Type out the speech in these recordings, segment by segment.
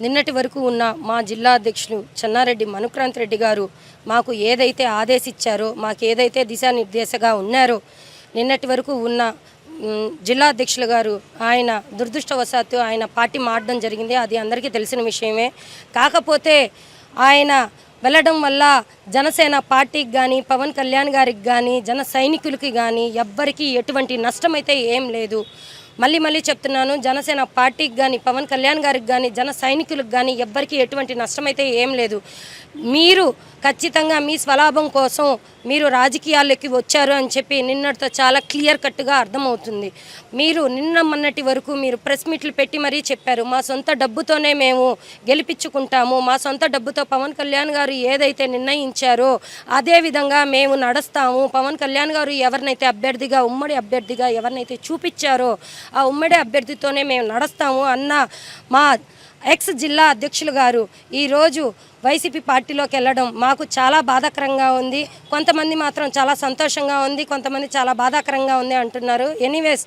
నిన్నటి వరకు ఉన్న మా జిల్లా అధ్యక్షులు చెన్నారెడ్డి మనుక్రాంత్ రెడ్డి గారు మాకు ఏదైతే ఆదేశిచ్చారో మాకు ఏదైతే దిశానిర్దేశగా ఉన్నారో నిన్నటి వరకు ఉన్న జిల్లా అధ్యక్షులు గారు ఆయన దురదృష్టవశాత్తు ఆయన పార్టీ మారడం జరిగింది. అది అందరికీ తెలిసిన విషయమే. కాకపోతే ఆయన వెళ్ళడం వల్ల జనసేన పార్టీకి కానీ పవన్ కళ్యాణ్ గారికి కానీ జన సైనికులకి కానీ ఎవ్వరికీ ఎటువంటి నష్టమైతే ఏం లేదు. మళ్ళీ మళ్ళీ చెప్తున్నాను జనసేన పార్టీకి కానీ పవన్ కళ్యాణ్ గారికి కానీ జన సైనికులకు కానీ ఎవ్వరికీ ఎటువంటి నష్టమైతే ఏం లేదు. మీరు ఖచ్చితంగా మీ స్వలాభం కోసం మీరు రాజకీయాల్లోకి వచ్చారు అని చెప్పి నిన్నటితో చాలా క్లియర్ కట్గా అర్థమవుతుంది. మీరు నిన్న మొన్నటి వరకు మీరు ప్రెస్ మీట్లు పెట్టి మరీ చెప్పారు మా సొంత డబ్బుతోనే మేము గెలిపించుకుంటాము మా సొంత డబ్బుతో పవన్ కళ్యాణ్ గారు ఏదైతే నిర్ణయించారో అదేవిధంగా మేము నడుస్తాము పవన్ కళ్యాణ్ గారు ఎవరినైతే అభ్యర్థిగా ఉమ్మడి అభ్యర్థిగా ఎవరినైతే చూపించారో ఆ ఉమ్మడి అభ్యర్థితోనే మేము నడుస్తాము అన్న మా ఎక్స్ జిల్లా అధ్యక్షులు గారు ఈరోజు వైసీపీ పార్టీలోకి వెళ్ళడం మాకు చాలా బాధాకరంగా ఉంది. కొంతమంది మాత్రం చాలా సంతోషంగా ఉంది కొంతమంది చాలా బాధాకరంగా ఉంది అంటున్నారు. ఎనీవేస్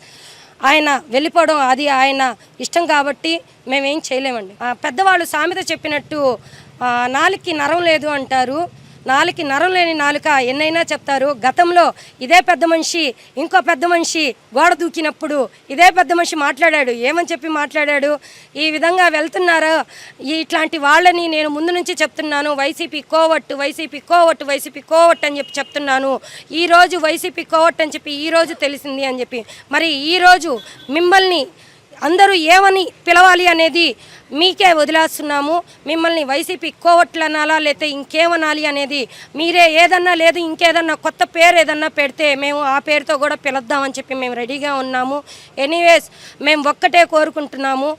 ఆయన వెళ్ళిపోవడం అది ఆయన ఇష్టం కాబట్టి మేమేం చేయలేమండి. పెద్దవాళ్ళు సామెత చెప్పినట్టు నాలుగుకి నరం లేదు అంటారు. నాలుగు నరం లేని నాలుక ఎన్నైనా చెప్తారు. గతంలో ఇదే పెద్ద మనిషి ఇంకో పెద్ద మనిషి గోడ దూకినప్పుడు ఇదే పెద్ద మనిషి మాట్లాడాడు. ఏమని చెప్పి మాట్లాడాడు? ఈ విధంగా వెళ్తున్నారు? ఇట్లాంటి వాళ్ళని నేను ముందు నుంచి చెప్తున్నాను. వైసీపీ కోవట్టు వైసీపీ కోవట్టు వైసీపీ కోవట్టు అని చెప్పి చెప్తున్నాను. ఈరోజు వైసీపీ కోవట్టు అని చెప్పి ఈరోజు తెలిసింది అని చెప్పి. మరి ఈరోజు మిమ్మల్ని అందరూ ఏమని పిలవాలి అనేది మీకే వదిలేస్తున్నాము. మిమ్మల్ని వైసీపీ కోవట్లు అనాలా లేకపోతే ఇంకేమనాలి అనేది మీరే ఏదన్నా లేదు ఇంకేదన్నా కొత్త పేరు ఏదన్నా పెడితే మేము ఆ పేరుతో కూడా పిలుద్దామని చెప్పి మేము రెడీగా ఉన్నాము. ఎనీవేస్ మేము ఒక్కటే కోరుకుంటున్నాము.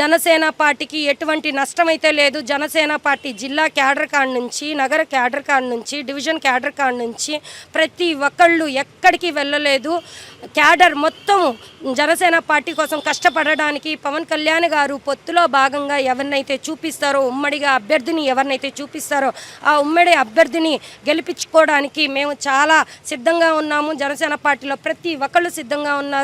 జనసేన పార్టీకి ఎటువంటి నష్టం అయితే లేదు. జనసేన పార్టీ జిల్లా క్యాడర్ కాడ నుంచి నగర క్యాడర్ కాడ నుంచి డివిజన్ క్యాడర్ కాడ నుంచి ప్రతి ఒక్కళ్ళు ఎక్కడికి వెళ్ళలేదు. క్యాడర్ మొత్తం జనసేన పార్టీ కోసం కష్టపడడానికి పవన్ కళ్యాణ్ గారు పొత్తులో భాగంగా ఎవరినైతే చూపిస్తారో ఉమ్మడిగా అభ్యర్థిని ఎవరినైతే చూపిస్తారో ఆ ఉమ్మడి అభ్యర్థిని గెలిపించుకోవడానికి మేము చాలా సిద్ధంగా ఉన్నాము. జనసేన పార్టీలో ప్రతి ఒక్కళ్ళు సిద్ధంగా ఉన్నారు.